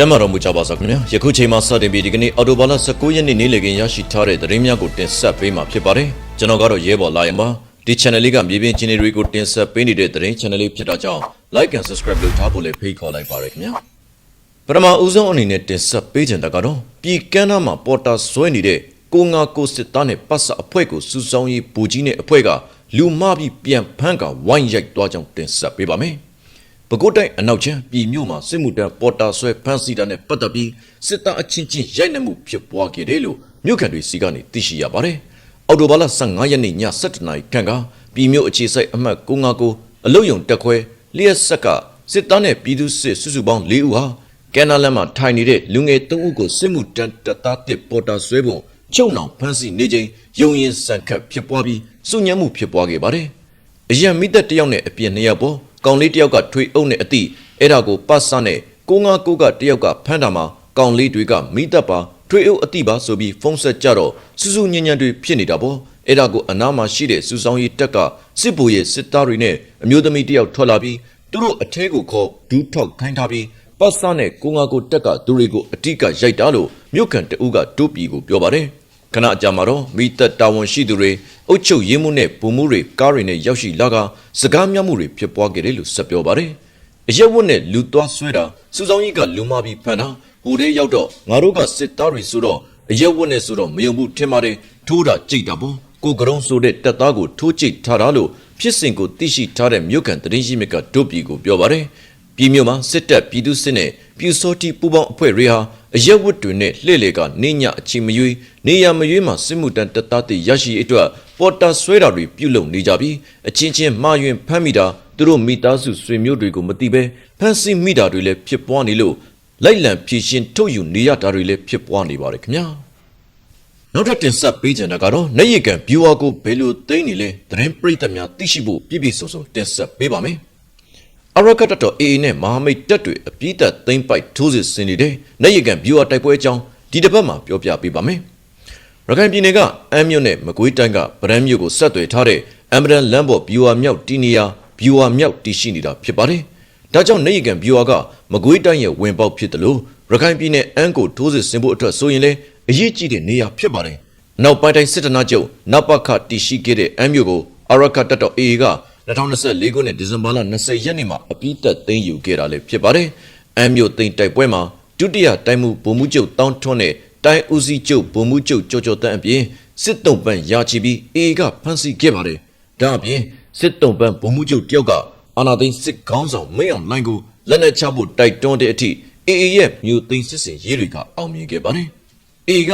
ကျမ်းမာတော်မူကြပါစေခင်ဗျာယခုချိန်မှာစတင်ပြီးဒီကနေ့အော်တိုဘာလ19ရက်နေ့နေ့လည်ခင်းရရှိထားတဲ့သတင်းများကိုတင်ဆက်ပေးမှာဖြစ်ပါတယ်ကျွန်တော်ကတော့ရဲဘော်လာရပါဒီ channel လေးကမြေပြင်ချင်းတွေကိုတင်ဆက်ပေးနေတဲ့သတင်း channel လေးဖြစ်တာကြောင့် like and subscribe လုပ်ထားဖို့လည်းဖိတ်ခေါ်လိုက်ပါရခင်ဗျာပထမဦးဆုံးအနေနဲ့တင်ဆက်ပေးချင်တာကတော့ပြည်ကမ်းနားမှာပေါ်တာဆွဲနေတဲ့ကိုငါကိုစစ်သားနဲ့ပတ်စအဖွဲ့ကိုစူဆောင်းရေးဘူကြီးနဲ့အဖွဲ့ကလူမပြီးပြန်ဖမ်းကဝိုင်းရိုက်သွားကြောင်းတင်ဆက်ပေးပါမယ် ပဲခူးတိုင်းအနောက်ချမ်းပြည်မြို့မှာစစ်မှုတန်းပေါ်တာဆွဲဖမ်းဆီးတာနဲ့ပတ်သက်ပြီးစစ်သားအချင်းချင်းရိုက်နှက်မှုဖြစ်ပွားခဲ့တယ်လို့မြို့ခံတွေစီကနေသိရှိရပါတယ်။အော်တိုဘာလ15ရက်နေ့ည7:00နာရီခန့်ကပြည်မြို့အခြေစိုက်အမှတ်959အလုတ်ယုံတက်ခွဲလျှက်ဆက်ကစစ်သားနဲ့ပြည်သူစစ်စုစုပေါင်း၄ဦးဟာကန်နာလန်မှာထိုင်နေတဲ့လူငယ်၃ဦးကိုစစ်မှုတန်းတပ်သားတစ်ပေါ်တာဆွဲဖို့ချုပ်နှောင်ဖမ်းဆီးနေချိန်ယုံရင်ဆန်ခတ်ဖြစ်ပွားပြီးစုညံမှုဖြစ်ပွားခဲ့ပါတယ်။အရန်မိသက်တစ်ယောက်နဲ့အပြင်နှစ်ယောက်ပေါ် ကောင်လေးတစ်ယောက်ကထွေအုပ်နဲ့အတိအဲ့ဒါကိုပတ်စနဲ့659ကတစ်ယောက်ကဖမ်းတာမှာကောင်လေးတွေကမိသက်ပါထွေအုပ်အတိပါဆိုပြီးဖုံးဆက်ကြတော့စူးစူးညံ့ညံ့တွေဖြစ်နေတာပေါ့အဲ့ဒါကိုအနားမှာရှိတဲ့စူဆောင်ရီတက်ကစစ်ဗိုလ်ရဲ့စစ်သားတွေနဲ့အမျိုးသမီးတစ်ယောက်ထွက်လာပြီးသူတို့အထဲကိုခေါ်ဒူးထောက်ခိုင်းထားပြီးပတ်စနဲ့659တက်ကသူတွေကိုအတိကရိုက်တာလို့မြို့ခံတအုပ်ကတိုးပြည်ကိုပြောပါတယ် ခဏအကြာမှာတော့မိသက်တာဝန်ရှိသူတွေအုတ်ချုပ်ရင်းမှုနဲ့ပုံမှုတွေကားတွေနဲ့ရောက်ရှိလာကစကားများမှုတွေဖြစ်ပွားခဲ့တယ်လို့ဆက်ပြောပါတယ်။အရက်ဝတ်နဲ့လူသွားဆွဲတာစူဆောင်ကြီးကလူမပြီးဖမ်းတာဟိုတဲ့ရောက်တော့ငါတို့ကစစ်သားတွေဆိုတော့အရက်ဝတ်နဲ့ဆိုတော့မယုံဘူးထင်ပါတယ်ထိုးတာကြိတ်တာပေါ့ကိုကရုံးဆိုတဲ့တက်သားကိုထိုးကြိတ်ထားတာလို့ဖြစ်စဉ်ကိုသိရှိထားတဲ့မြို့ကန်တရင်ရှိမြစ်ကဒုတ်ပြည်ကိုပြောပါတယ်။ ပြည်မြို့မှာစစ်တပ်ပြည်သူစစ်နဲ့ပြူစောတိပူပေါင်းအဖွဲ့တွေဟာအရက်ဝတ်တွေနဲ့လှည့်လေကနေညအချိန်မရွေးနေရမရွေးမှာစစ်မှုတန်းတပ်သားတွေရရှိအတွက်ပေါ်တာဆွဲတာတွေပြုလုပ်နေကြပြီးအချင်းချင်းမှားယွင်းဖမ်းမိတာသူတို့မိသားစုဆွေမျိုးတွေကိုမသိဘဲဖမ်းဆီးမိတာတွေလည်းဖြစ်ပွားနေလို့လိုက်လံဖြည့်ရှင်ထုတ်ယူနေရတာတွေလည်းဖြစ်ပွားနေပါတယ်ခင်ဗျာနောက်ထပ်တင်ဆက်ပေးချင်တာကတော့နေရကံ viewer ကိုဘယ်လိုသိမ်းနေလဲသတင်းပရိသတ်များသိရှိဖို့ပြည့်ပြည့်စုံစုံတင်ဆက်ပေးပါမယ် အရကတ်တော် AA နဲ့မဟာမိတ်တပ်တွေအပြည့်သက်သိမ့်ပိုက်ထိုးစစ်ဆင်နေတဲ့နေရကံ viewer တိုက်ပွဲအကြောင်းဒီတစ်ပတ်မှာပြောပြပေးပါမယ်ရခိုင်ပြည်နယ်ကအမ်းမြို့နဲ့မကွေးတိုင်းကဗရမ်းမြို့ကိုဆက်သွယ်ထားတဲ့အမ်ဘရန်လမ်းပေါ် viewer မြောက်တီနီယာ viewer မြောက်တည်ရှိနေတာဖြစ်ပါတယ်။ဒါကြောင့်နေရကံ viewer ကမကွေးတိုင်းရဲ့ဝင်ပေါက်ဖြစ်တယ်လို့ရခိုင်ပြည်နယ်အမ်းကိုထိုးစစ်ဆင်ဖို့အတွက်ဆိုရင်လည်းအရေးကြီးတဲ့နေရာဖြစ်ပါတယ်။နောက်ပိုင်းတိုင်းစစ်တနာချုပ်နပခတည်ရှိခဲ့တဲ့အမ်းမြို့ကိုအရကတ်တော် AA က 2024ခုနှစ်ဒီဇင်ဘာလ20ရက်နေ့မှာအပြီးသက်သိမ်းယူခဲ့တာလည်းဖြစ်ပါတယ်။အမ်းမြို့သိမ်းတိုက်ပွဲမှာဒုတိယတိုင်းမှုဗိုလ်မှူးချုပ်တောင်းထွန်းတဲ့တိုင်းဦးစီးချုပ်ဗိုလ်မှူးချုပ်ကြော်ကြော်တန်းအပြင်စစ်တုံးပန်းရာချီပြီး AA ကဖမ်းဆီးခဲ့ပါတယ်။ဒါအပြင်စစ်တုံးပန်းဗိုလ်မှူးချုပ်တယောက်ကအာနာသိန်းစစ်ကောင်းဆောင်မင်းအောင်လိုင်းကိုလက်နက်ချဖို့တိုက်တွန်းတဲ့အထိ AA ရဲ့မြို့သိမ်းစစ်စင်ရေးတွေကအောင်မြင်ခဲ့ပါတယ်။ AA က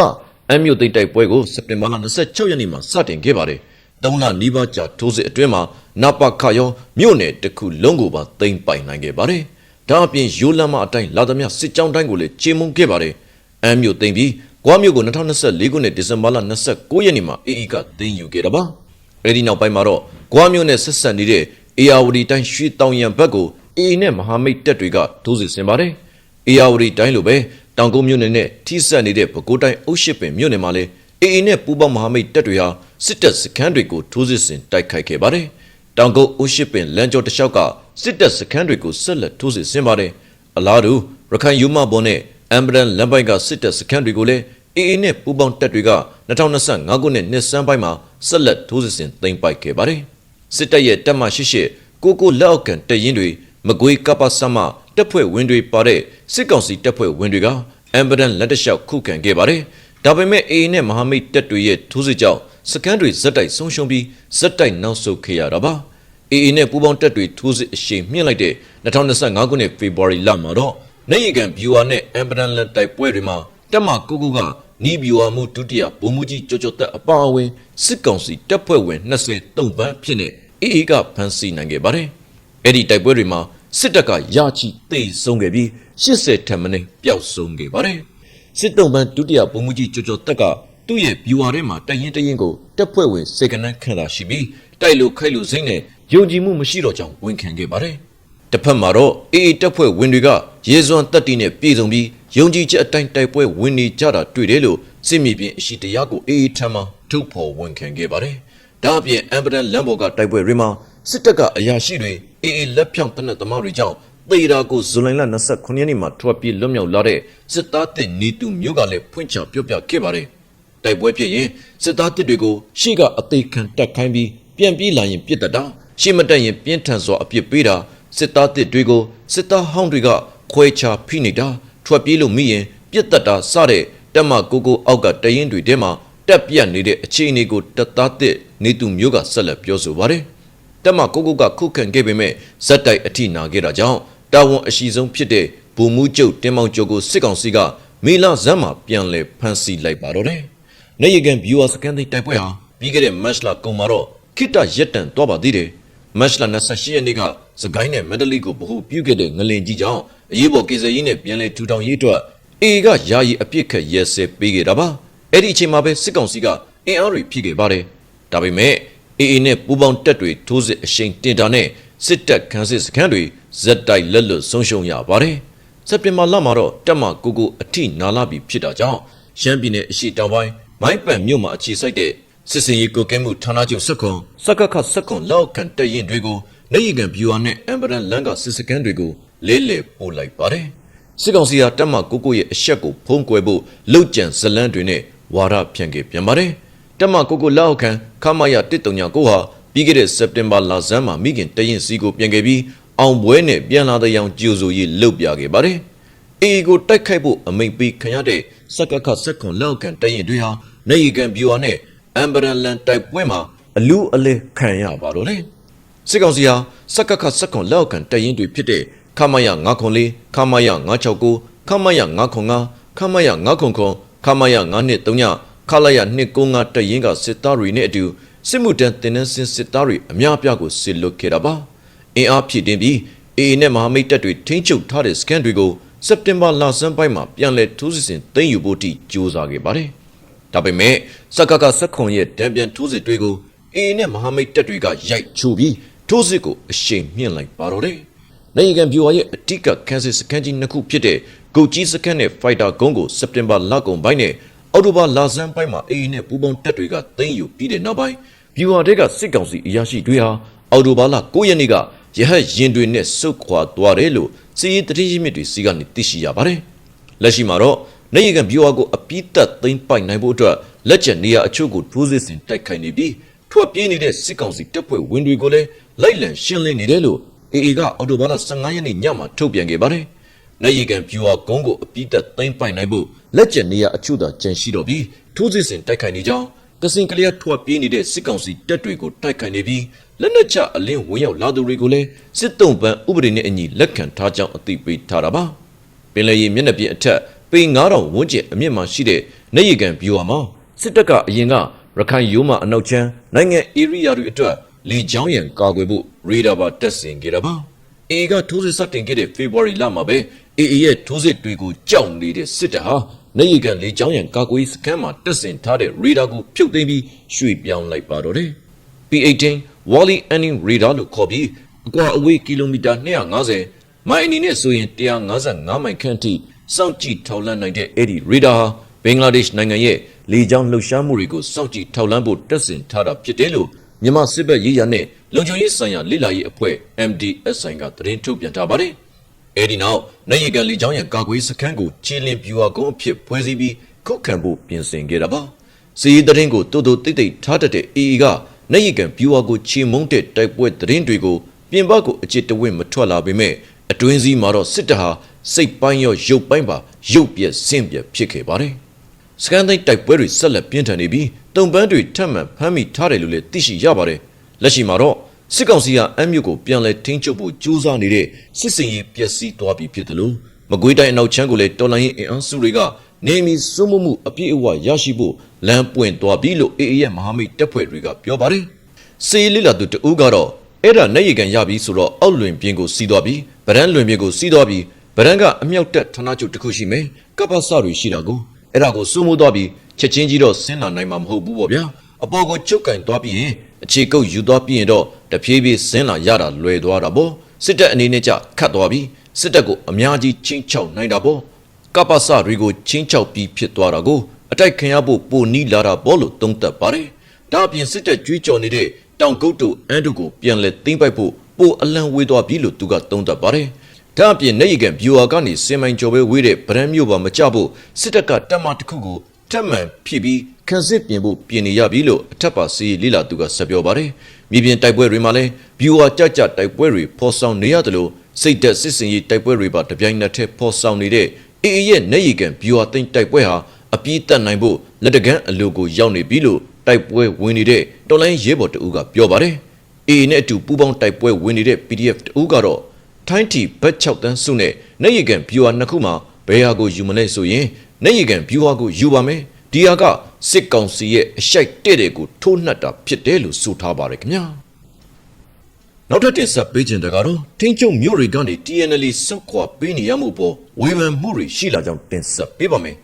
အမ်းမြို့သိမ်းတိုက်ပွဲကိုစက်တင်ဘာလ26ရက်နေ့မှာစတင်ခဲ့ပါတယ်။ သုံးလနီးပါးကြာထိုးစစ်အတွင်းမှာနပခရောမြို့နယ်တစ်ခုလုံးကိုပါသိမ်းပိုင်နိုင်ခဲ့ပါတယ်။ဒါအပြင်ရိုးလမ်းမအတိုင်းလာသမျှစစ်ကြောင်းတိုင်းကိုလည်းချေမှုန်းခဲ့ပါတယ်။အမ်းမြို့သိမ်းပြီးကွာမြို့ကို2024ခုနှစ်ဒီဇင်ဘာလ29ရက်နေ့မှာ AA ကသိမ်းယူခဲ့တာပါ။အဲဒီနောက်ပိုင်းမှာတော့ကွာမြို့နဲ့ဆက်ဆက်နေတဲ့အေယာဝတီတိုင်းရွှေတောင်ရံဘက်ကို AA နဲ့မဟာမိတ်တပ်တွေကထိုးစစ်ဆင်ပါတယ်။အေယာဝတီတိုင်းလိုပဲတောင်ကုန်းမြို့နယ်နဲ့ထိစပ်နေတဲ့ပဲခူးတိုင်းအုပ်ရှိပင်မြို့နယ်မှာလည်း AA နဲ့ပူးပေါင်းမဟာမိတ်တပ်တွေဟာစစ်တပ်စခန်းတွေကိုထိုးစစ်ဆင်တိုက်ခိုက်ခဲ့ပါတယ်။တောင်ကုန်းအုပ်ရှိပင်လမ်းကျော်တစ်လျှောက်ကစစ်တပ်စခန်းတွေကိုဆက်လက်ထိုးစစ်ဆင်ပါတယ်။အလားတူရခိုင်ယူမဘွန်နဲ့အမ်ဘရန်လမ်းပိုက်ကစစ်တပ်စခန်းတွေကိုလည်း AA နဲ့ပူးပေါင်းတပ်တွေက2025ခုနှစ်နှစ်စန်းပိုင်းမှာဆက်လက်ထိုးစစ်ဆင်သိမ်းပိုက်ခဲ့ပါတယ်။စစ်တပ်ရဲ့တပ်မရှိကိုကိုလက်အောက်ကန်တပ်ရင်းတွေမကွေးကပ္ပဆမတပ်ဖွဲ့ဝင်တွေပါတဲ့စစ်ကောင်စီတပ်ဖွဲ့ဝင်တွေက အမ်ဘရန်လက်တလျှောက်ခုခံခဲ့ပါတယ်။ ဒါပေမဲ့ AA နဲ့မဟာမိတ်တပ်တွေရဲ့ထိုးစစ်ကြောင့်စခန်းတွေဇက်တိုက်ဆုံးရှုံးပြီးဇက်တိုက်နောက်ဆုတ်ခဲ့ရတာပါ။ AA နဲ့ပူးပေါင်းတပ်တွေထိုးစစ်အရှိန်မြင့်လိုက်တဲ့2025ခုနှစ်ဖေဖော်ဝါရီလမှာတော့နေရကန်ဘီဝါနဲ့အမ်ဘရန်လက်တိုက်ပွဲတွေမှာတပ်မကိုကိုကနီးဘီဝါမှုဒုတိယဗိုလ်မှူးကြီးကျော်ကျော်သက်အပါအဝင်စစ်ကောင်စီတပ်ဖွဲ့ဝင်20တုံပန်းဖြစ်နေ AA ကဖမ်းဆီးနိုင်ခဲ့ပါတယ်။အဲ့ဒီတိုက်ပွဲတွေမှာစစ်တပ်ကရာချီသိမ်းဆုံးခဲ့ပြီး80ထက်မနည်းပျောက်ဆုံးခဲ့ပါတယ်။ စစ်တုံးပန်းဒုတိယဗိုလ်မှူးကြီးကျော်ကျော်တက်ကသူ့ရဲ့ဗျူဟာထဲမှာတရင်တရင်ကိုတပ်ဖွဲ့ဝင်စေကနန်းခန့်တာရှိပြီးတိုက်လို့ခိုက်လို့စိမ့်နဲ့ယုံကြည်မှုမရှိတော့ကြောင်းဝန်ခံခဲ့ပါတယ်။တစ်ဖက်မှာတော့ AA တပ်ဖွဲ့ဝင်တွေကရေစွမ်းတက်တီနဲ့ပြည်စုံပြီးယုံကြည်ချက်အတိုင်းတိုက်ပွဲဝင်နေကြတာတွေ့တယ်လို့စစ်မြေပြင်အရှိတရားကို AA ထံမှထုတ်ဖော်ဝန်ခံခဲ့ပါတယ်။ဒါအပြင်အမ်ဘရန်လမ်းပေါ်ကတိုက်ပွဲတွေမှာစစ်တပ်ကအရာရှိတွေအေအေလက်ဖြောင့်တနက်သမားတွေကြောင့် သေတာကိုဇူလိုင်လ29ရက်နေ့မှာထွက်ပြေးလွတ်မြောက်လာတဲ့စစ်သားတစ်နေသူမျိုးကလည်းဖွင့်ချပြောပြခဲ့ပါတယ်။တိုက်ပွဲဖြစ်ရင်စစ်သားတစ်တွေကိုရှေ့ကအသေးခံတက်ခိုင်းပြီးပြန်ပြေးလာရင်ပြစ်တတ်တာရှေ့မတက်ရင်ပြင်းထန်စွာအပြစ်ပေးတာစစ်သားတစ်တွေကိုစစ်သားဟောင်းတွေကခွဲခြားဖိနေတာထွက်ပြေးလို့မိရင်ပြစ်တတ်တာစတဲ့တက်မကိုကိုအောက်ကတရင်တွေထဲမှာတက်ပြတ်နေတဲ့အခြေအနေကိုတပ်သားတစ်နေသူမျိုးကဆက်လက်ပြောဆိုပါတယ်။တက်မကိုကိုကခုခံခဲ့ပေမဲ့ဇက်တိုက်အထိနာခဲ့တာကြောင့် တာဝန်အရှိဆုံးဖြစ်တဲ့ဘူမူကျုပ်တင်မောင်ကျော်ကိုစစ်ကောင်စီကမေလဇက်မှာပြန်လည်ဖမ်းဆီးလိုက်ပါတော့တယ်။နေရကန်ဘီယူအစကန်တဲ့တိုက်ပွဲဟာပြီးခဲ့တဲ့မတ်လကုန်မှာတော့ခိတရက်တန်သွားပါသေးတယ်။မတ်လ28ရက်နေ့ကစကိုင်းနဲ့မန္တလေးကိုဗဟုပြုခဲ့တဲ့ငလင်ကြီးကြောင့်အရေးပေါ်ကေဇယ်ရေးနဲ့ပြန်လည်ထူထောင်ရေးအတွက်အေကယာယီအပြစ်ခတ်ရဲစဲပေးခဲ့တာပါ။အဲ့ဒီအချိန်မှာပဲစစ်ကောင်စီကအင်အားတွေဖြည့်ခဲ့ပါတယ်။ဒါပေမဲ့အေအေနဲ့ပူပေါင်းတက်တွေထိုးစစ်အရှိန်တင်တာနဲ့ စစ်တပ်ခန်းစစ်စခန်းတွေဇက်တိုက်လက်လွတ်ဆုံးရှုံးရပါတယ်။စက်တင်ဘာလမှာတော့တက်မကိုကိုအထိနာလာပြီဖြစ်တာကြောင့်ရှမ်းပြည်နယ်အရှိတောင်ပိုင်းမိုင်းပန်မြို့မှာအခြေစိုက်တဲ့စစ်စင်ရေးကိုကဲမှုဌာနချုပ်စက်ကွန်စကခစက်ကွန်လောက်ကန်တရင်တွေကိုနေရီကန်ဘီယူအာနဲ့အမ်ဘရန်လန်ကစစ်စခန်းတွေကိုလေးလေပို့လိုက်ပါတယ်။စစ်ကောင်စီဟာတက်မကိုကိုရဲ့အဆက်ကိုဖုံးကွယ်ဖို့လှုပ်ကြံဇလန်းတွေနဲ့ဝါရဖြန့်ခဲ့ပြန်ပါတယ်။တက်မကိုကိုလောက်ခံခမရ139ကိုဟာ ပြီးခဲ့တဲ့စက်တင်ဘာလဆန်းမှာမိခင်တရင်စီကိုပြန်ခဲ့ပြီးအောင်ပွဲနဲ့ပြန်လာတဲ့ရောင်ကြိုဆိုရေးလှုပ်ပြခဲ့ပါတယ်။အေကိုတိုက်ခိုက်ဖို့အမိန့်ပေးခံရတဲ့စက်ကခစက်ခွန်လောက်ခံတရင်တွေဟာနေရီကန်ဘီယူအာနဲ့အမ်ဘရန်လန်တိုက်ပွဲမှာအလူအလဲခံရပါတော့လေ။စစ်ကောင်စီဟာစက္ကခစက္ကွန်လောက်ကန်တရင်တွေဖြစ်တဲ့ခမရ904ခမရ969ခမရ905ခမရ909ခမရ923ခလာရ295တရင်ကစစ်သားတွေနဲ့အတူ စစ်မှုတန်းတင်နန်းစင်စစ်သားတွေအများအပြားကိုစစ်လွတ်ခဲ့တာပါအင်အားဖြည့်တင်းပြီးအေအေနဲ့မဟာမိတ်တပ်တွေထိန်းချုပ်ထားတဲ့စကန်တွေကိုစက်တင်ဘာလဆန်းပိုင်းမှာပြန်လည်ထိုးစစ်ဆင်သိမ်းယူဖို့တိကြိုးစားခဲ့ပါတယ်ဒါပေမဲ့စကကစက်ခွန်ရဲ့တံပြန်ထိုးစစ်တွေကိုအေနဲ့မဟာမိတ်တပ်တွေကရိုက်ချိုးပြီးထိုးစစ်ကိုအရှိန်မြင့်လိုက်ပါတော့တယ်။နိုင်ငံဗျူဟာရဲ့အတိကကန်စစ်စကန်ကြီးနှစ်ခုဖြစ်တဲ့ဂုတ်ကြီးစကန်နဲ့ဖိုက်တာဂုံးကိုစက်တင်ဘာလကုန်ပိုင်းနဲ့အောက်တိုဘာလဆန်းပိုင်းမှာအေနဲ့ပူပေါင်းတပ်တွေကသိမ်းယူပြီးတဲ့နောက်ပိုင်း ဗျူဟာတွေကစစ်ကောင်စီအရာရှိတွေဟာအောက်တိုဘာလ9ရက်နေ့ကရဟတ်ရင်တွေနဲ့စုတ်ခွာသွားတယ်လို့စီးရီးတတိယမြစ်တွေစီကနေသိရှိရပါတယ်။လက်ရှိမှာတော့နေရကန်ဘီယိုကိုအပိသက်သိမ်းပိုက်နိုင်ဖို့အတွက်လက်ကျန်နေရာအချို့ကိုထိုးစစ်ဆင်တိုက်ခိုက်နေပြီးထွက်ပြေးနေတဲ့စစ်ကောင်စီတပ်ဖွဲ့ဝင်တွေကိုလည်းလိုက်လံရှင်းလင်းနေတယ်လို့အေအေကအော်တိုဘာလ15ရက်နေ့ညမှာထုတ်ပြန်ခဲ့ပါတယ်။နေရကန်ဘီယိုကုန်းကိုအပိသက်သိမ်းပိုက်နိုင်ဖို့လက်ကျန်နေရာအချို့သာကျန်ရှိတော့ပြီးထိုးစစ်ဆင်တိုက်ခိုက်နေကြောင်း ကစင်ကလျာထွက်ပြေးနေတဲ့စစ်ကောင်စီတပ်တွေကိုတိုက်ခိုက်နေပြီးလက်နက်ချအလင်းဝင်ရောက်လာသူတွေကိုလည်းစစ်တုံးပန်းဥပဒေနဲ့အညီလက်ခံထားကြောင်းအသိပေးထားတာပါ။ပင်လယ်ရေမျက်နှာပြင်အထက်ပေ9000ဝန်းကျင်အမြင့်မှာရှိတဲ့နေရီကန်ဘီယိုဟာမှာစစ်တပ်ကအရင်ကရခိုင်ရိုးမအနောက်ချမ်းနိုင်ငံဧရိယာတွေအတွက်လေကြောင်းရန်ကာကွယ်ဖို့ရေဒါပါတက်ဆင်ခဲ့တာပါအေကထိုးစစ်စတင်ခဲ့တဲ့ဖေဖော်ဝါရီလမှာပဲအေအေရဲ့ထိုးစစ်တွေကိုကြောက်နေတဲ့စစ်တပ်ဟာ နေရီကန်လေကြောင်းရန်ကာကွယ်ရေးစခန်းမှာတက်ဆင်ထားတဲ့ရေဒါကိုဖြုတ်သိမ်းပြီးရွှေ့ပြောင်းလိုက်ပါတော့တယ် P18 Wally Anning Radar လို့ခေါ်ပြီးအကွာအဝေးကီလိုမီတာ250မိုင်အနေနဲ့ဆိုရင်155မိုင်ခန့်ထိစောင့်ကြည့်ထောက်လှမ်းနိုင်တဲ့အဲ့ဒီ radar ဟာဘင်္ဂလားဒေ့ရှ်နိုင်ငံရဲ့လေကြောင်းလှုပ်ရှားမှုတွေကိုစောင့်ကြည့်ထောက်လှမ်းဖို့တက်ဆင်ထားတာဖြစ်တယ်လို့မြန်မာစစ်ဘက်ရေးရာနဲ့လုံခြုံရေးဆိုင်ရာလေ့လာရေးအဖွဲ့ MDSI ကသတင်းထုတ်ပြန်ထားပါတယ်။ အဲဒီနောက်နိုင်ရကန်လေကြောင်းရဲ့ကာကွယ်ရေးစခန်းကိုချီလင်းပြူဟာကုန်းအဖြစ်ဖွဲ့စည်းပြီးခုတ်ခံဖို့ပြင်ဆင်ခဲ့တာပါ။စီးရီးသတင်းကိုတိုးတိုးတိတ်တိတ်ထားတတ်တဲ့ AA ကနိုင်ရကန်ပြူဟာကိုချီမုံတဲ့တိုက်ပွဲသတင်းတွေကိုပြင်ပကိုအကျစ်တဝင့်မထွက်လာပေမဲ့အတွင်းစည်းမှာတော့စစ်တပ်ဟာစိတ်ပိုင်းရောရုပ်ပိုင်းပါရုပ်ပြက်ဆင့်ပြက်ဖြစ်ခဲ့ပါတယ်။စကန်သိန်းတိုက်ပွဲတွေဆက်လက်ပြင်းထန်နေပြီးတုံပန်းတွေထပ်မံဖမ်းမိထားတယ်လို့လည်းသိရှိရပါတယ်။လက်ရှိမှာတော့ စစ်ကောင်စီကအမ်းမြို့ကိုပြန်လည်ထိန်းချုပ်ဖို့ကြိုးစားနေတဲ့စစ်စင်ရေးပျက်စီးသွားပြီဖြစ်တယ်လို့မကွေးတိုင်းအနောက်ချမ်းကိုလည်းတော်လိုင်းရင်အင်အားစုတွေကနေမီစုမှုမှုအပြည့်အဝရရှိဖို့လမ်းပွင့်သွားပြီလို့အေအေရဲ့မဟာမိတ်တပ်ဖွဲ့တွေကပြောပါတယ်။စေးလီလာသူတဦးကတော့အဲ့ဒါနဲ့ရကန်ရပြီဆိုတော့အောက်လွင်ပြင်းကိုစီးသွားပြီဗရန်လွင်ပြင်းကိုစီးသွားပြီဗရန်ကအမြောက်တက်ဌာနချုပ်တစ်ခုရှိမယ်ကပ္ပစတွေရှိတာကိုအဲ့ဒါကိုစိုးမိုးသွားပြီးချက်ချင်းကြီးတော့ဆင်းလာနိုင်မှာမဟုတ်ဘူးပေါ့ဗျာအပေါ်ကိုချုပ်ကင်သွားပြီးရင် အခြေကုပ်ယူသွားပြီးရင်တော့တဖြည်းဖြည်းဆင်းလာရတာလွယ်သွားတာပေါ့စစ်တပ်အနေနဲ့ကြခတ်သွားပြီးစစ်တပ်ကိုအများကြီးချင်းချောက်နိုင်တာပေါ့ကပ္ပစတွေကိုချင်းချောက်ပြီးဖြစ်သွားတာကိုအတိုက်ခံရဖို့ပိုနီးလာတာပေါ့လို့သုံးသပ်ပါတယ်ဒါအပြင်စစ်တပ်ကြွေးကြော်နေတဲ့တောင်ကုတ်တို့အန်တို့ကိုပြန်လဲသိမ့်ပိုက်ဖို့ပိုအလံဝေးသွားပြီလို့သူကသုံးသပ်ပါတယ်။ဒါအပြင်နေရီကန်ဗျူဟာကနေစင်မိုင်ကျော်ပဲဝေးတဲ့ဗရန်မြို့ပေါ်မကြဖို့စစ်တပ်ကတပ်မတစ်ခုကို ထပ်မံဖြစ်ပြီးခန်းစစ်ပြင်ဖို့ပြင်နေရပြီလို့အထက်ပါစီလီလာသူကဆက်ပြောပါတယ်။မြေပြင်တိုက်ပွဲတွေမှာလည်းဗျူဟာကြကြတိုက်ပွဲတွေဖော်ဆောင်နေရတယ်လို့စိတ်သက်စစ်စင်ရေးတိုက်ပွဲတွေပါတပြိုင်နက်တည်းဖော်ဆောင်နေတဲ့အေအေရဲ့နေရီကန်ဗျူဟာသိမ်းတိုက်ပွဲဟာအပြည့်တက်နိုင်ဖို့လက်တကန်းအလိုကိုရောက်နေပြီလို့တိုက်ပွဲဝင်နေတဲ့တော်လိုင်းရဲဘော်တအူးကပြောပါတယ်။ AA နဲ့အတူပူးပေါင်းတိုက်ပွဲဝင်နေတဲ့ PDF တဦးကတော့ထိုင်းတီဘတ်6တန်းစုနဲ့နေရီကန်ဗျူဟာနှစ်ခုမှာဘယ်ဟာကိုယူမလဲဆိုရင် နေရီကန်ဗျူဟာကိုယူပါမယ်ဒီဟာကစစ်ကောင်စီရဲ့အရှိုက်တဲ့တဲ့ကိုထိုးနှက်တာဖြစ်တယ်လို့ဆိုထားပါတယ်ခင်ဗျာနောက်ထပ်တင်ဆက်ပေးခြင်းတကတော့ထင်းကျုံမြို့တွေကနေ TNL စောက်ခွာပေးနေရမှုပေါ်ဝေဖန်မှုတွေရှိလာကြောင်းတင်ဆက်ပေးပါမယ်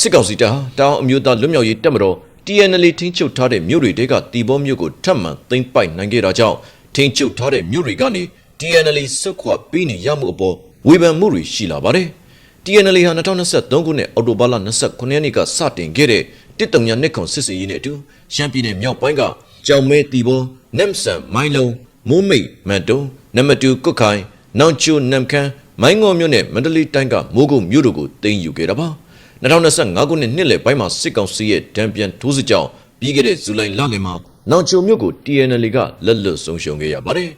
စစ်ကောင်စီတပ်ဟာတောင်အမျိုးသားလွတ်မြောက်ရေးတပ်မတော် TNL ထင်းချုပ်ထားတဲ့မြို့တွေတဲကတီဘောမြို့ကိုထပ်မံသိမ်းပိုက်နိုင်ခဲ့တာကြောင့်ထင်းချုပ်ထားတဲ့မြို့တွေကနေ TNL စောက်ခွာပေးနေရမှုအပေါ်ဝေဖန်မှုတွေရှိလာပါတယ် TNL ဟာ2023ခုနှစ်အောက်တိုဘာလ29ရက်နေ့ကစတင်ခဲ့တဲ့တစ်တုံညာနှစ်ခွန်စစ်စင်ရေးနဲ့အတူရှမ်းပြည်နယ်မြောက်ပိုင်းကကြောင်မဲတီဘောနမ်ဆန်မိုင်းလုံးမိုးမိတ်မန်တုံနမတူကုတ်ခိုင်နောင်ချိုနမ်ခမ်းမိုင်းငေါမြို့နဲ့မန္တလေးတိုင်းကမိုးကုတ်မြို့တို့ကိုတင်ယူခဲ့တာပါ2025ခုနှစ်နှစ်လယ်ပိုင်းမှာစစ်ကောင်စီရဲ့ဒဏ်ပြန်ထိုးစစ်ကြောင့်ပြီးခဲ့တဲ့ဇူလိုင်လလယ်မှာနောင်ချိုမြို့ကို TNL ကလက်လွတ်ဆုံးရှုံးခဲ့ရပါတယ်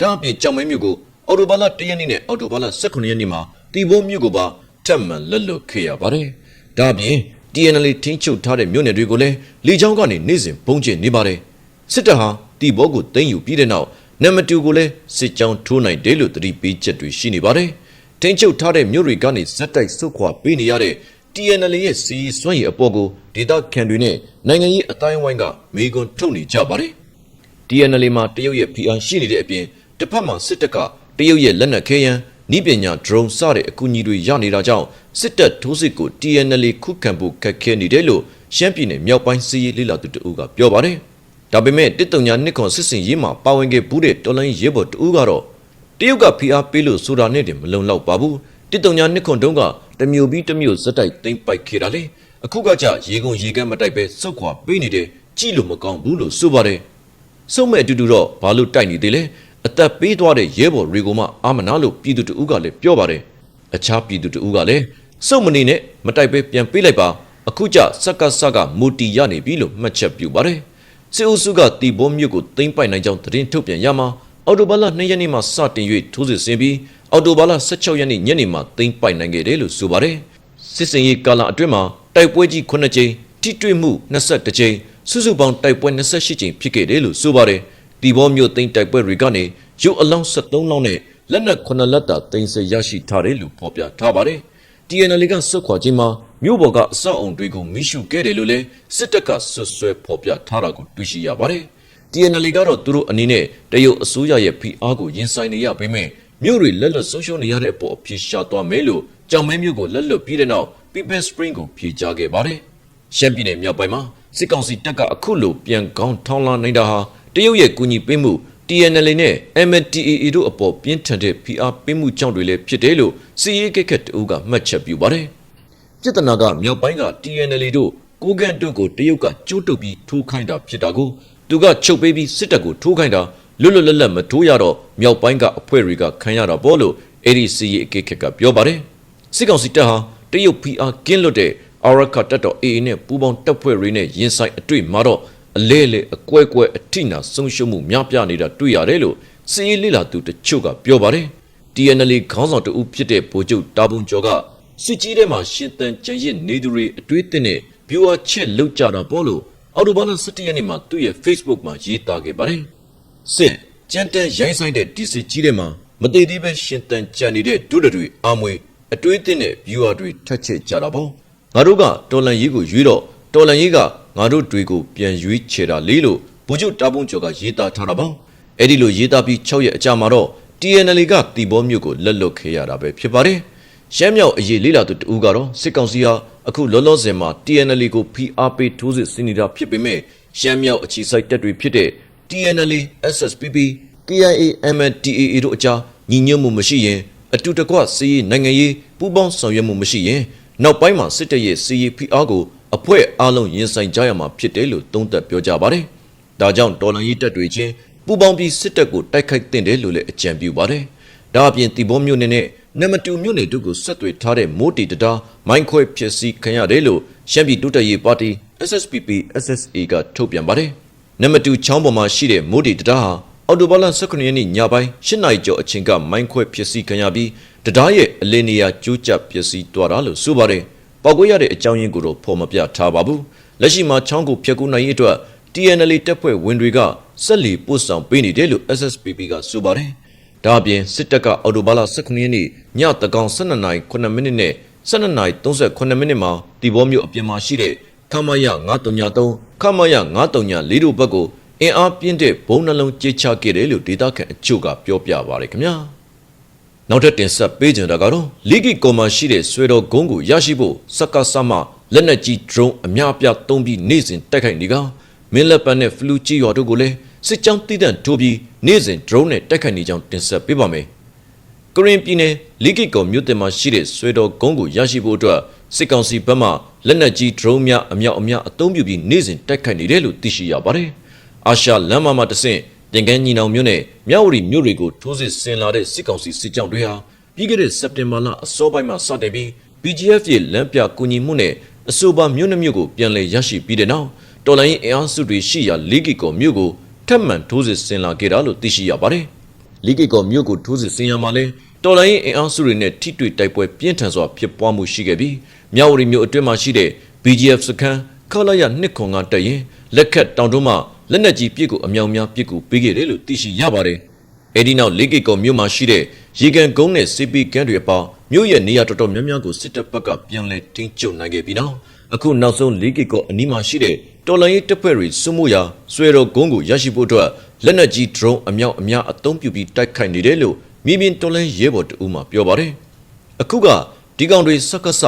ဒါအပြင်ကြောင်မဲမြို့ကိုအော်တိုဘာလ1ရက်နေ့နဲ့အော်တိုဘာလ18ရက်နေ့မှာတီဘိုးမြို့ကိုပါထ ပ်မံလက်လွတ်ခဲ့ရပါတယ်။ဒါအပြင် TNL ထင်းချုပ်ထားတဲ့မြို့နယ်တွေကိုလည်းလေကြောင်းကနေနေ့စဉ်ပုံကျင်နေပါတယ်။စစ်တပ်ဟာတီဘောကိုသိမ်းယူပြီးတဲ့နောက်နံပါတ်2ကိုလည်းစစ်ကြောင်းထိုးနိုင်တယ်လို့သတိပေးချက်တွေရှိနေပါတယ်။ထင်းချုပ်ထားတဲ့မြို့တွေကနေဇက်တိုက်ဆုတ်ခွာပေးနေရတဲ့ TNL ရဲ့စီးစွမ်းရည်အပေါ်ကိုဒေတာခန်တွေနဲ့နိုင်ငံရေးအတိုင်းဝိုင်းကမေကွန်ထုတ်နေကြပါတယ်။ TNL မှာတရုတ်ရဲ့ PR ရှိနေတဲ့အပြင်တစ်ဖက်မှာစစ်တပ်ကတရုတ်ရဲ့လက်နက်ခဲယမ်း ဤပညာ drone စတဲ့အကူအညီတွေရနေတာကြောင့်စစ်တပ်ထိုးစစ်ကို TNL ခုခံဖို့ခက်ခဲနေတယ်လို့ရှမ်းပြည်နယ်မြောက်ပိုင်းစီးရေးလေလာသူတဦးကပြောပါတယ်။ဒါပေမဲ့တစ်တုံညာနှစ်ခွန်စစ်စင်ရေးမှာပါဝင်ခဲ့ဘူးတဲ့တော်လိုင်းရဲဘော်တဦးကတော့တရုတ်ကဖိအားပေးလို့ဆိုတာနဲ့တင်မလုံလောက်ပါဘူး။တစ်တုံညာနှစ်ခွန်တုန်းကတမျိုးပြီးတမျိုးစက်တိုက်သိမ့်ပိုက်ခဲ့တာလေ။အခုကကြရေကုန်ရေကမ်းမတိုက်ပဲစုတ်ခွာပေးနေတယ်ကြည့်လို့မကောင်းဘူးလို့ဆိုပါတယ်။စုံမဲ့အတူတူတော့ဘာလို့တိုက်နေသေးလဲ။ အသက်ပေးသွားတဲ့ရဲဘော်ရီကိုမှအာမနာလို့ပြည်သူတဦးကလည်းပြောပါတယ်အခြားပြည်သူတဦးကလည်းစုံမနေနဲ့မတိုက်ပဲပြန်ပေးလိုက်ပါအခုကျစက်ကစက်ကမူတီရနေပြီလို့မှတ်ချက်ပြုပါတယ်စစ်အုပ်စုကတီဘောမြို့ကိုသိမ်းပိုက်နိုင်ကြောင်းသတင်းထုတ်ပြန်ရမှာအော်တိုဘာလ2ရက်နေ့မှာစတင်၍ထိုးစစ်ဆင်ပြီးအော်တိုဘာလ16ရက်နေ့ညနေမှာသိမ်းပိုက်နိုင်ခဲ့တယ်လို့ဆိုပါတယ်စစ်စင်ရေးကာလအတွင်းမှာတိုက်ပွဲကြီး9ကြိမ်ထိတွေ့မှု22ကြိမ်စုစုပေါင်းတိုက်ပွဲ28ကြိမ်ဖြစ်ခဲ့တယ်လို့ဆိုပါတယ် တီဘောမြို့သိမ်းတိုက်ပွဲတွေကနေရုပ်အလောင်း73လောင်းနဲ့လက်နက်9လက်တာသိမ်းဆရရှိထားတယ်လို့ဖော်ပြထားပါတယ်။ TNL ကစွတ်ခွာခြင်းမှာမြို့ပေါ်ကအဆောက်အုံတွေကိုမိရှုခဲ့တယ်လို့လည်းစစ်တပ်ကဆွဆွဲဖော်ပြထားတာကိုတွေ့ရှိရပါတယ်။ TNL ကတော့သူတို့အနေနဲ့တရုတ်အစိုးရရဲ့ဖိအားကိုရင်ဆိုင်နေရပေမဲ့မြို့တွေလက်လွတ်ဆုံးရှုံးနေရတဲ့အပေါ်အဖြစ်ရှာသွားမယ်လို့ကြောင်မဲမြို့ကိုလက်လွတ်ပြီးတဲ့နောက် People Spring ကိုဖြေကြားခဲ့ပါတယ်။ရှမ်းပြည်နယ်မြောက်ပိုင်းမှာစစ်ကောင်စီတပ်ကအခုလိုပြန်ကောင်းထောင်းလာနိုင်တာဟာ တရုတ်ရဲ့ကူညီပေးမှု TNL နဲ့ MNDAA တို့အပေါ်ပြင်းထန်တဲ့ဖိအားပေးမှုကြောင့်တွေလည်းဖြစ်တယ်လို့စီရေးကက်ကက်တူကမှတ်ချက်ပြုပါတယ်။ပြည်ထနာကမြောက်ပိုင်းက TNL တို့ကိုကန်တို့ကိုတရုတ်ကကျိုးတုပ်ပြီးထိုးခိုင်းတာဖြစ်တာကိုသူကချုပ်ပေးပြီးစစ်တပ်ကိုထိုးခိုင်းတာလွတ်လွတ်လပ်လပ်မထိုးရတော့မြောက်ပိုင်းကအဖွဲ့တွေကခံရတာပေါ့လို့အဲ့ဒီစီရေးအကက်ကက်ကပြောပါတယ်။စစ်ကောင်စီတပ်ဟာတရုတ်ဖိအားကင်းလွတ်တဲ့အာရခတ်တော် AA နဲ့ပူးပေါင်းတပ်ဖွဲ့တွေနဲ့ရင်ဆိုင်အတွေ့မှာတော့ အလဲလဲအကွဲကွဲအထိနာဆုံးရှုံးမှုများပြားနေတာတွေ့ရတယ်လို့စီရေးလိလာသူတချို့ကပြောပါတယ်။ TNL ခေါင်းဆောင်တဦးဖြစ်တဲ့ဗိုလ်ချုပ်တာဘုံကျော်ကစစ်ကြီးထဲမှာရှင်းတန်ကြရစ်နေသူတွေအတွေ့အသင့်နဲ့ viewer ချက်လောက်ကြတာပေါ့လို့အော်တိုဘာလ17ရက်နေ့မှာသူ့ရဲ့ Facebook မှာရေးသားခဲ့ပါတယ်။စစ်ကြမ်းတမ်းရိုင်းဆိုင်တဲ့ဒီစစ်ကြီးထဲမှာမသေးသေးပဲရှင်းတန်ကြံနေတဲ့ဒုဒတွေအာမွေအတွေ့အသင့်နဲ့ viewer တွေထက်ချက်ကြတာပေါ့။ငါတို့ကတော်လန်ရေးကိုရွေးတော့တော်လန်ရေးက ငါတို့တွေကိုပြန်ရွေးချယ်တာလေလို့ဗိုလ်ချုပ်တာပုံကျော်ကရေးသားထားတာပါအဲ့ဒီလိုရေးသားပြီး6ရက်အကြာမှာတော့ TNL ကတီဘောမြို့ကိုလက်လွတ်ခဲ့ရတာပဲဖြစ်ပါတယ်ရှမ်းမြောက်အရေးလေးလာသူတူကတော့စစ်ကောင်စီဟာအခုလောလောဆယ်မှာ TNL ကို PRP ထိုးစစ်ဆင်နေတာဖြစ်ပေမဲ့ရှမ်းမြောက်အခြေစိုက်တပ်တွေဖြစ်တဲ့ TNL SSPP KIA MNDAA တို့အကြားညီညွတ်မှုမရှိရင်အတူတကွစီးနိုင်ငံရေးပူးပေါင်းဆောင်ရွက်မှုမရှိရင်နောက်ပိုင်းမှာစစ်တပ်ရဲ့စီး PR ကို အဖွဲ့အားလုံးရင်ဆိုင်ကြရမှာဖြစ်တယ်လို့သုံးသပ်ပြောကြပါတယ်။ဒါကြောင့်တော်လန်ရေးတပ်တွေချင်းပူပေါင်းပြီးစစ်တပ်ကိုတိုက်ခိုက်တင်တယ်လို့လည်းအကြံပြုပါတယ်။ဒါအပြင်တီဘောမြို့နယ်နဲ့နမတူမြို့နယ်တို့ကိုဆက်သွယ်ထားတဲ့မိုးတီတတားမိုင်းခွဲဖြစ်စီခံရတယ်လို့ရှမ်းပြည်တိုးတက်ရေးပါတီ SSPP SSA ကထုတ်ပြန်ပါတယ်နမတူချောင်းပေါ်မှာရှိတဲ့မိုးတီတတားဟာအော်တိုဘာလ19ရက်နေ့ညပိုင်း၈နာရီကျော်အချိန်ကမိုင်းခွဲဖြစ်စီခံရပြီးတတားရဲ့အလင်းနေရာကျိုးကျပျက်စီးသွားတာလို့ဆိုပါတယ် ပောက်ကွဲရတဲ့အကြောင်းရင်းကိုတော့ဖော်မပြထားပါဘူးလက်ရှိမှာချောင်းကိုဖျက်ကူးနိုင်ရေးအတွက် TNL တပ်ဖွဲ့ဝင်တွေကဆက်လီပို့ဆောင်ပေးနေတယ်လို့ SSPP ကဆိုပါတယ်။ဒါအပြင်စစ်တပ်ကအော်တိုဘာလ19ရက်နေ့ညတကောင်12:09မိနစ်နဲ့12:38မိနစ်မှာတီဘောမြို့အပြင်မှာရှိတဲ့ခမရ933ခမရ934တို့ဘက်ကိုအင်အားပြင်းတဲ့ဘုံနှလုံးကြေချခဲ့တယ်လို့ဒေတာခန်အချို့ကပြောပြပါရခင်ဗျာ။ နောက်ထပ်တင်ဆက်ပေးကြတာကတော့လီဂီကော်မာရှိတဲ့ဆွေတော်ဂုံးကိုရရှိဖို့စက္ကဆမလက်နက်ကြီး drone အများအပြားသုံးပြီးနေ့စဉ်တိုက်ခိုက်နေကမင်းလက်ပန်နဲ့ဖလူကြီးရွာတို့ကိုလည်းစစ်ကြောင်းတည်တံ့ထိုးပြီးနေ့စဉ် drone နဲ့တိုက်ခိုက်နေကြောင်းတင်ဆက်ပေးပါမယ်။ကရင်ပြည်နယ်လီဂီကော်မြို့တင်မှာရှိတဲ့ဆွေတော်ဂုံးကိုရရှိဖို့အတွက်စစ်ကောင်စီဘက်မှလက်နက်ကြီး drone များအမြောက်အများအသုံးပြုပြီးနေ့စဉ်တိုက်ခိုက်နေတယ်လို့သိရှိရပါတယ်။အာရှလမ်းမမှာတဆင့် တင်ကန်းညီနောင်မြို့နယ်မြဝတီမြို့တွေကိုထိုးစစ်ဆင်လာတဲ့စစ်ကောင်စီစစ်ကြောင်းတွေဟာပြီးခဲ့တဲ့စက်တင်ဘာလအစောပိုင်းမှာစတင်ပြီး BGF ရဲ့လမ်းပြကူညီမှုနဲ့အဆိုပါမြို့နှမျိုးကိုပြန်လည်ရရှိပြီးတဲ့နောက်တော်လိုင်းအင်အားစုတွေရှိရာလီဂီကောမြို့ကိုထပ်မံထိုးစစ်ဆင်လာခဲ့တာလို့သိရှိရပါတယ်။လီဂီကောမြို့ကိုထိုးစစ်ဆင်ရမှာလဲတော်လိုင်းအင်အားစုတွေနဲ့ထိတွေ့တိုက်ပွဲပြင်းထန်စွာဖြစ်ပွားမှုရှိခဲ့ပြီးမြဝတီမြို့အတွင်းမှာရှိတဲ့ BGF စခန်းခလာရနှစ်ခွန်ကတက်ရင်လက်ခတ်တောင်တွန်းမှ လက်နက်ကြီးပစ်ကိုအမြောင်များပစ်ကိုပေးခဲ့တယ်လို့သိရှိရပါတယ်။အဲဒီနောက်လီဂီကောမြို့မှာရှိတဲ့ရေကန်ကုန်းနဲ့စီပီကန်တွေအပေါမြို့ရဲ့နေရာတော်တော်များများကိုစစ်တပ်ဘက်ကပြန်လည်ထိန်းချုပ်နိုင်ခဲ့ပြီးနောက်အခုနောက်ဆုံးလီဂီကောအနီးမှာရှိတဲ့တော်လိုင်းရေးတပ်ဖွဲ့တွေစုမှုရာဆွေတော်ကုန်းကိုရရှိဖို့အတွက်လက်နက်ကြီး drone အမြောက်အများအသုံးပြုပြီးတိုက်ခိုက်နေတယ်လို့မြေပြင်တော်လိုင်းရဲဘော်တအူးမှပြောပါတယ်။အခုကဒီကောင်တွေစက္ကစ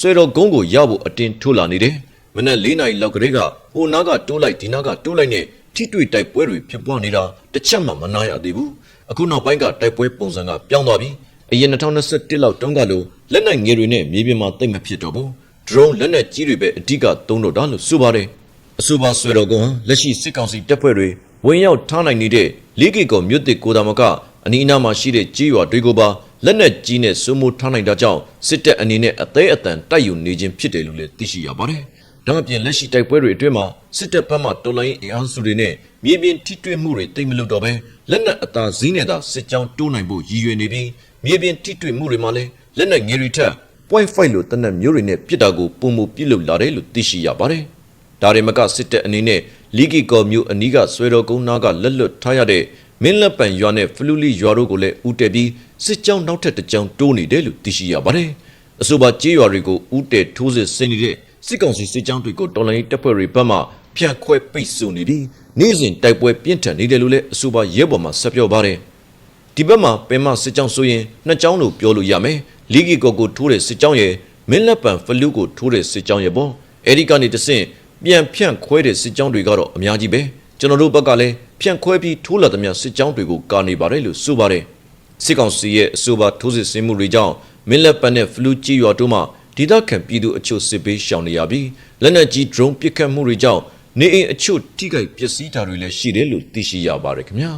ဆွေတော်ကုန်းကိုရဖို့အတင်းထိုးလာနေတယ်။ မနက်၄နာရီလောက်ကလေးကဟိုနားကတိုးလိုက်ဒီနားကတိုးလိုက်နဲ့ထိတွေ့တိုက်ပွဲတွေဖြစ်ပွားနေတာတစ်ချက်မှမနာရသေးဘူး။အခုနောက်ပိုင်းကတိုက်ပွဲပုံစံကပြောင်းသွားပြီ။အရင်2021လောက်တုန်းကလိုလက်နက်ငယ်တွေနဲ့မြေပြင်မှာတိတ်မဖြစ်တော့ဘူး။ drone လက်နက်ကြီးတွေပဲအဓိကသုံးတော့တာလို့ဆိုပါတယ်။အဆိုပါဆွေတော်ကုန်းလက်ရှိစစ်ကောင်စီတပ်ဖွဲ့တွေဝင်ရောက်ထားနိုင်နေတဲ့လေးကီကောမြို့တစ်ကိုတာမကအနီးအနားမှာရှိတဲ့ကြီးရွာတွေကိုပါလက်နက်ကြီးနဲ့စိုးမိုးထားနိုင်တာကြောင့်စစ်တပ်အနေနဲ့အသေးအတန်တိုက်ယူနေခြင်းဖြစ်တယ်လို့လည်းသိရှိရပါတယ်။ ဒါအပြင်လက်ရှိတိုက်ပွဲတွေအတွင်းမှာစစ်တပ်ဘက်မှတော်လိုင်းအင်အားစုတွေနဲ့မြေပြင်ထိတွေ့မှုတွေတိတ်မလို့တော့ပဲလက်နက်အသာစည်းနဲ့သာစစ်ကြောင်းတိုးနိုင်ဖို့ရည်ရွယ်နေပြီးမြေပြင်ထိတွေ့မှုတွေမှာလည်းလက်နက်ငယ်တွေထက် point fight လို့တနက်မျိုးတွေနဲ့ပြစ်တာကိုပုံမပြစ်လို့လာတယ်လို့သိရှိရပါတယ်။ဒါတွေမကစစ်တပ်အနေနဲ့လီဂီကောမျိုးအနီးကဆွေတော်ကုန်းနာကလက်လွတ်ထားရတဲ့မင်းလက်ပံရွာနဲ့ဖလူလီရွာတို့ကိုလည်းဥတက်ပြီးစစ်ကြောင်းနောက်ထပ်တစ်ကြောင်းတိုးနေတယ်လို့သိရှိရပါတယ်။အဆိုပါကြေးရွာတွေကိုဥတက်ထိုးစစ်ဆင်နေတဲ့ စစ်ကောင်စီစစ်ကြောင်းတွေကိုတော်လိုင်းတပ်ဖွဲ့တွေဘက်မှဖျက်ခွဲပိတ်ဆို့နေပြီးနေ့စဉ်တိုက်ပွဲပြင်းထန်နေတယ်လို့လည်းအဆိုပါရဲဘော်မှဆက်ပြောပါတယ်။ဒီဘက်မှာပင်မစစ်ကြောင်းဆိုရင်နှစ်ကြောင်းလို့ပြောလို့ရမယ်။လီဂီကောကိုထိုးတဲ့စစ်ကြောင်းရဲ့မင်းလက်ပံဖလူကိုထိုးတဲ့စစ်ကြောင်းရဲ့ပေါ့။အဲဒီကနေတဆင့်ပြန်ဖြန့်ခွဲတဲ့စစ်ကြောင်းတွေကတော့အများကြီးပဲ။ကျွန်တော်တို့ဘက်ကလည်းဖြန့်ခွဲပြီးထိုးလာသမျှစစ်ကြောင်းတွေကိုကာနေပါတယ်လို့ဆိုပါတယ်။စစ်ကောင်စီရဲ့အဆိုပါထိုးစစ်ဆင်မှုတွေကြောင့်မင်းလက်ပံနဲ့ဖလူကြီးရွာတို့မှ ဒေသခံပြည်သူအချို့စစ်ပေးရှောင်နေရပြီးလက်နက်ကြီး drone ပစ်ခတ်မှုတွေကြောင့်နေအိမ်အချို့ထိခိုက်ပျက်စီးတာတွေလည်းရှိတယ်လို့သိရှိရပါတယ်ခင်ဗျာ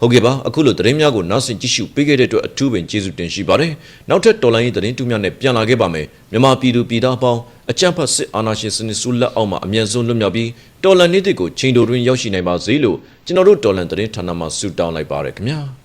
ဟုတ်ကဲ့ပါအခုလိုသတင်းများကိုနားဆင်ကြည့်ရှုပေးခဲ့တဲ့အတွက်အထူးပင်ကျေးဇူးတင်ရှိပါတယ်နောက်ထပ်တော်လိုင်းရေးသတင်းတူများနဲ့ပြန်လာခဲ့ပါမယ်မြန်မာပြည်သူပြည်သားအပေါင်းအကြံဖတ်စစ်အာဏာရှင်စနစ်ဆူလက်အောက်မှာအမြန်ဆုံးလွတ်မြောက်ပြီးတော်လန်နေ့တွေကိုချိန်တိုတွင်ရောက်ရှိနိုင်ပါစေလို့ကျွန်တော်တို့တော်လန်သတင်းဌာနမှဆုတောင်းလိုက်ပါရခင်ဗျာ